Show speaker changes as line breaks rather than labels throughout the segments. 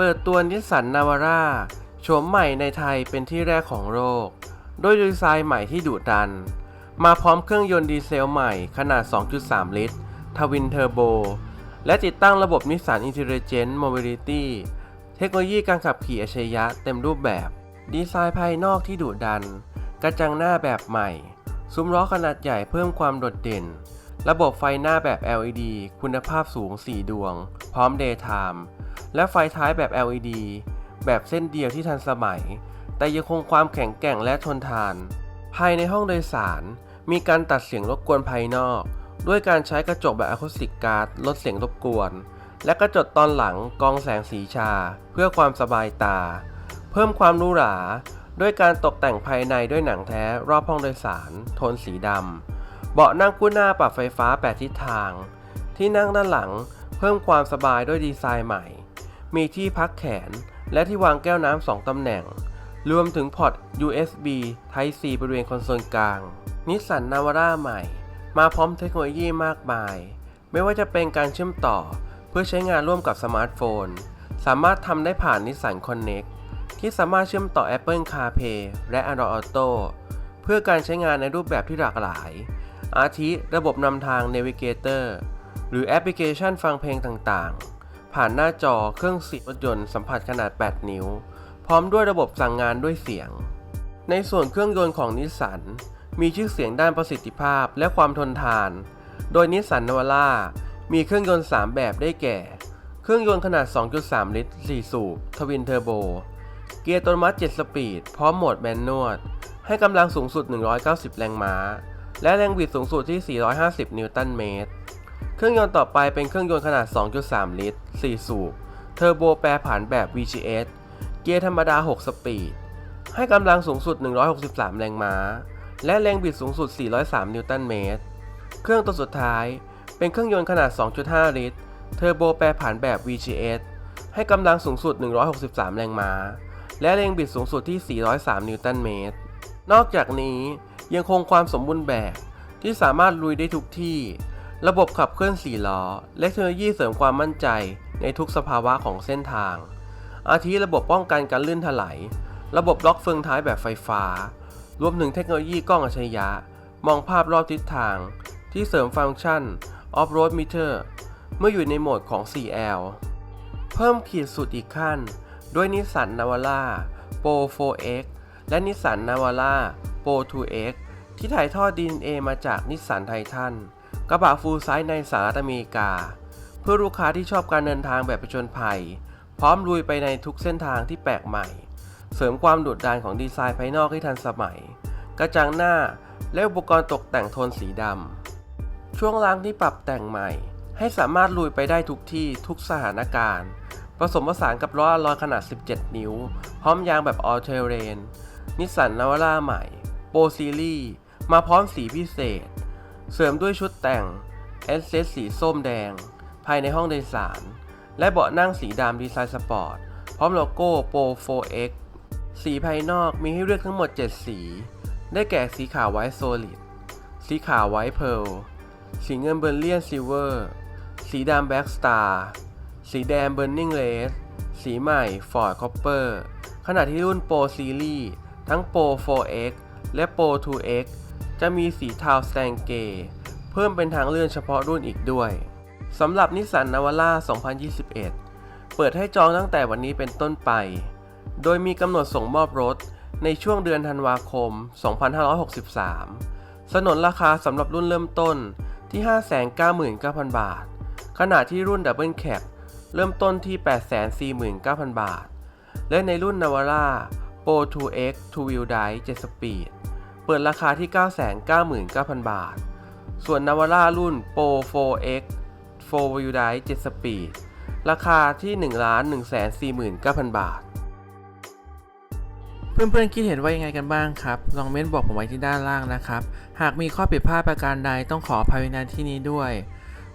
เปิดตัวนิสสันนาวาร่าโฉมใหม่ในไทยเป็นที่แรกของโลก โดยดีไซน์ใหม่ที่ดุดัน มาพร้อมเครื่องยนต์ดีเซลใหม่ขนาด 2.3 ลิตร ทวินเทอร์โบ และติดตั้งระบบนิสสัน Intelligent Mobility เทคโนโลยีการขับขี่อัจฉริยะเต็มรูปแบบ ดีไซน์ภายนอกที่ดุดัน กระจังหน้าแบบใหม่ ซุ้มล้อขนาดใหญ่เพิ่มความโดดเด่น ระบบไฟหน้าแบบ LED คุณภาพสูง 4 ดวง พร้อม Daytime และไฟท้ายแบบ LED แบบเส้นเดียวที่ทันสมัย แต่ยังคงความแข็งแกร่งและทนทาน ภายในห้องโดยสาร มีการตัดเสียงรบกวนภายนอก ด้วยการใช้กระจกแบบอะคูสติกการ์ดลดเสียงรบกวน และกระจกตอนหลังกองแสงสีชา เพื่อความสบายตา เพิ่มความหรูหราด้วยการตกแต่งภายในด้วยหนังแท้รอบห้องโดยสาร โทนสีดำ เบาะนั่งคู่หน้าปรับไฟฟ้า 8 ทิศทาง ที่นั่งด้านหลังเพิ่มความสบายด้วยดีไซน์ใหม่ มีที่พักแขนและที่วางแก้วน้ำสองตำแหน่ง รวมถึงพอร์ต USB Type C บริเวณคอนโซลกลาง นิสสันนาวาร่าใหม่ มาพร้อมเทคโนโลยีมากมาย ไม่ว่าจะเป็นการเชื่อมต่อ เพื่อใช้งานร่วมกับสมาร์ทโฟน สามารถทำได้ผ่านนิสสัน Connect ที่สามารถเชื่อมต่อ Apple CarPlay และ Android Auto เพื่อการใช้งานในรูปแบบที่หลากหลาย อาทิระบบนำทาง Navigator หรือแอปพลิเคชันฟังเพลงต่างๆ ผ่านหน้าจอเครื่องเสียงรถยนต์สัมผัสขนาด 8 นิ้ว พร้อมด้วยระบบสั่งงานด้วยเสียง ในส่วนเครื่องยนต์ของนิสสันมีชื่อเสียงด้านประสิทธิภาพและความทนทาน โดยนิสสันนวาร่ามีเครื่องยนต์ 3 แบบได้แก่ เครื่องยนต์ขนาด 2.3 ลิตร 4 สูบ ทวินเทอร์โบ เกียร์อัตโนมัติ 7 สปีด พร้อมโหมดแมนนวล ให้กำลังสูงสุด 190 แรงม้า และแรงบิดสูงสุดที่ 450 นิวตันเมตร เครื่องยนต์ต่อไปเป็นเครื่องยนต์ขนาด 2.3 ลิตร 4 สูบ เทอร์โบแปรผันแบบ VGS เกียร์ธรรมดา 6 สปีด ให้กำลังสูงสุด 163 แรงม้า และแรงบิดสูงสุด 403 นิวตันเมตร เครื่องตัวสุดท้ายเป็นเครื่องยนต์ขนาด 2.5 ลิตร เทอร์โบแปรผันแบบ VGS ให้กำลังสูงสุด 163 แรงม้า และแรงบิดสูงสุดที่ 403 นิวตันเมตร นอกจากนี้ ยังคงความสมบูรณ์แบบที่สามารถลุยได้ทุกที่ ระบบขับเคลื่อน4ล้อ และเทคโนโลยีเสริมความมั่นใจในทุกสภาวะของเส้นทาง อาทิระบบป้องกันการลื่นถลายระบบล็อกเฟืองท้ายแบบไฟฟ้า รวมถึงเทคโนโลยีกล้องอัจฉริยะ มองภาพรอบทิศทาง ที่เสริมฟังก์ชัน Off-Road Meter เมื่ออยู่ในโหมดของ 4L เพิ่มขีดสุดอีกขั้น ด้วยนิสสันนาวาร่า Pro 4X และนิสสันนาวาร่า Pro 2X ที่ถ่ายทอด DNA มาจากนิสสันไททันกระบะฟูลไซส์ในสหรัฐอเมริกา เพื่อลูกค้าที่ชอบการเดินทางแบบประชนภัย พร้อมลุยไปในทุกเส้นทางที่แปลกใหม่ เสริมความโดดดานของดีไซน์ภายนอกให้ทันสมัย กระจังหน้าและอุปกรณ์ตกแต่งโทนสีดำ ช่วงล่างที่ปรับแต่งใหม่ ให้สามารถลุยไปได้ทุกที่ทุกสถานการณ์ ผสมผสานกับล้ออลอยขนาด 17 นิ้ว พร้อมยางแบบ All Terrain นิสสันนาวาร่าใหม่ Pro Series มาพร้อมสีพิเศษ เสริมด้วยชุดแต่งเอสเซสสีส้มแดง ภายในห้องโดยสาร และเบาะนั่งสีดำดีไซน์สปอร์ต พร้อมโลโก้ Pro 4X สีภายนอกมีให้เลือกทั้งหมด 7 สี ได้แก่สีขาวไวท์โซลิด สีขาวไวท์เพร์ลสีเงินเบอร์เลียนซิลเวอร์ สีดำแบ็กสตาร์ สีแดงเบ u ร์นิงเลส สีใหม่ฟอร์ดคอปเปอร์ ขณะที่รุ่น Pro Series ทั้ง Pro 4X และ Pro 2X จะมีสีเทาสแตงเก เพิ่มเป็นทางเลื่อนเฉพาะรุ่นอีกด้วยสำหรับนิสสันนาวาร่า2021 เปิดให้จองตั้งแต่วันนี้เป็นต้นไป โดยมีกำหนดส่งมอบรถในช่วงเดือนธันวาคม 2563 สนนราคาสำหรับรุ่นเริ่มต้นที่ 599,000 บาท ขณะที่รุ่นดับเบิลแคปเริ่มต้นที่ 849,000 บาท และในรุ่นนาวาร่า Pro 2X 2 Wheel Drive 7 Speed เปิดราคาที่ 999,000 บาท ส่วนนาวาร่ารุ่น Pro 4X 4 Wheel Drive 7 Speed ราคาที่ 1,149,000 บาท เพื่อนๆคิดเห็นว่ายังไงกันบ้างครับ ลองเม้นบอกผมไว้ที่ด้านล่างนะครับ หากมีข้อผิดพลาดประการใดต้องขออภัยในที่นี้ด้วย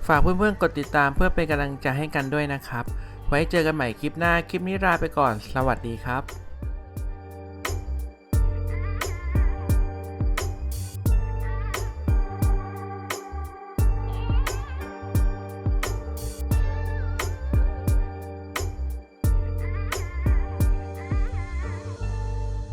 ฝากเพื่อนๆกดติดตามเพื่อเป็นกำลังใจให้กันด้วยนะครับ ไว้เจอกันใหม่คลิปหน้า คลิปนี้ลาไปก่อน สวัสดีครับ